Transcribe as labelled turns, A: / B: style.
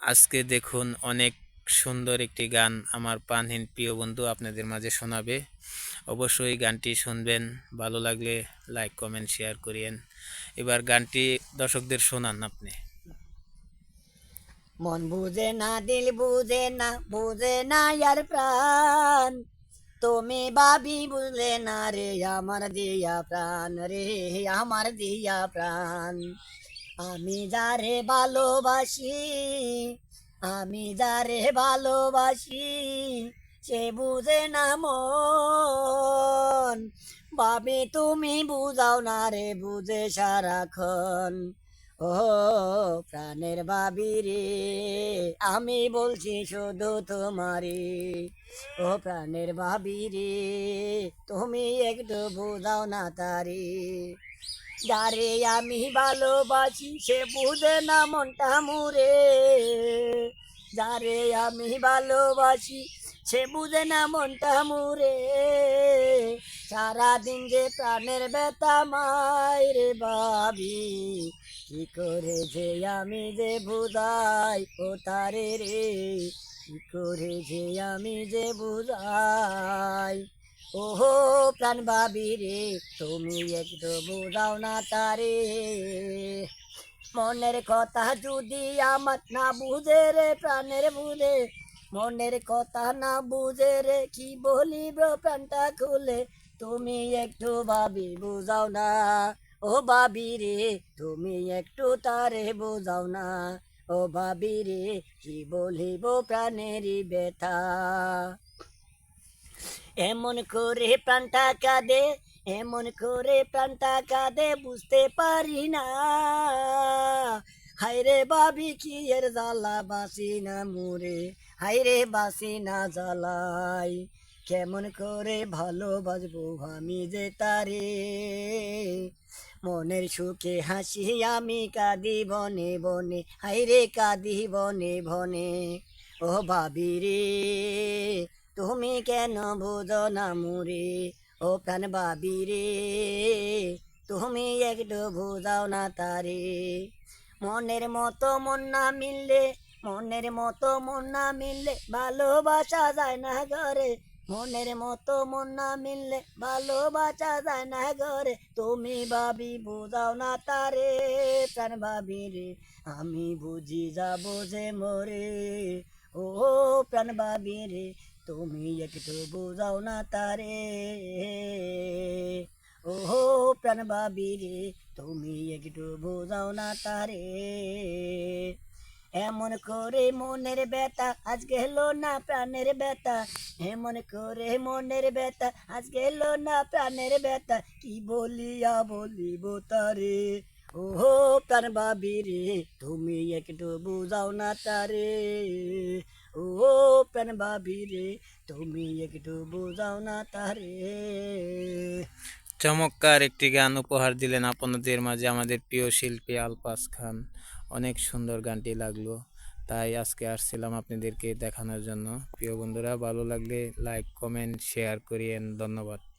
A: আজকে দেখুন অনেক সুন্দর একটি গান আমার প্রাণহীন প্রিয় বন্ধু আপনাদের মাঝে শোনাবে। অবশ্যই গানটি শুনবেন, ভালো লাগলে লাইক, কমেন্ট, শেয়ার করিয়েন। এবার গানটি দর্শকদের শোনান আপনি।
B: মন বুঝে না, দিল বুঝে না বুঝে না ইয়ার প্রাণ। তুমি বাবি বুঝলে না রে, আমার দিয়া প্রাণ রে, আমার দিয়া প্রাণ। আমি যারে ভালোবাসি, আমি যারে ভালোবাসি, সে বুঝে না মন। বাবে তুমি বুঝাও না রে, বুঝে সারাক্ষণ। প্রাণের বাবি রে, আমি বলছি শুধু তোমারে ও প্রাণের বাবি রে, তুমি একটু বোঝাও না তারে। যারে আমি ভালোবাসি, সে বুঝে না মনটা মুরে যারে আমি ভালোবাসি সে বুঝে না মনটা মুরে সারাদিন যে প্রাণের ব্যথা মায়ের বাবি কি করে যে আমি যে বুঝাই ও তারে রে? কি করে যে আমি যে বুঝাই? ওহো, প্রাণ ভাবি রে, তুমি একটু বুঝাও না তারে। মনের কথা যদি আমার না বুঝে রে, প্রাণের বুঝে মনের কথা না বুঝে রে, কি বলিব প্রাণটা খুলে তুমি একটু ভাবি, বুঝাও না। ও বাবি রে, তুমি একটু তারে বোঝাও না। ও বাবি রে, কি বলিব প্রাণেরই ব্যথা? এমন করে প্রাণটা কাঁদে, এমন করে প্রাণটা কাঁদে, বুঝতে পারি না। হাইরে বাবি কি এর জ্বালা বাসি না মুরে। হাইরে বাসি না জ্বালাই, কেমন করে ভালোবাসবো আমি যে তারে? মনের সুখে হাসি আমি কাঁদি বনে বনে হাইরে কাঁদি বনে বনে। ও ভাবি রে, তুমি কেন বোঝো না মুরে ও প্রাণ ভাবি রে, তুমি একটু বোঝাও না তারে। মনের মতো মন না মিললে মনের মতো মন না মিললে ভালোবাসা যায় না ঘরে। মনের মতো মন না মিললে ভালোবাসা যায় না ঘরে। তুমি ভাবি বোঝাও না তারে, প্রাণ ভাবি রে। আমি বুঝি যাব যে মরে। ও প্রাণ ভাবি রে, তুমি একটু বোঝাও না তারে। ও, প্রাণ ভাবি রে, তুমি একটু বোঝাও না তারে। এমন করে মনের ব্যথা, আজ গেল না প্রাণের ব্যথা। এমন করে মনের ব্যথা, আজ গেল না প্রাণের ব্যথা। কি বলিয়া বলিব তারে? ও প্রাণ বাবি রে, তুমি একটু বুঝাও না তারে। ও প্রাণ বাবি রে, তুমি একটু বুঝাও না তারে।
A: চমৎকার একটি গান উপহার দিলেন আপনাদের মাঝে আমাদের প্রিয় শিল্পী আলপাস খান। অনেক সুন্দর গানটি লাগল। তাই আজকে আসছিলাম আপনাদেরকে দেখানোর জন্য। প্রিয় বন্ধুরা, ভালো লাগলে লাইক কমেন্ট শেয়ার করিয়েন। ধন্যবাদ।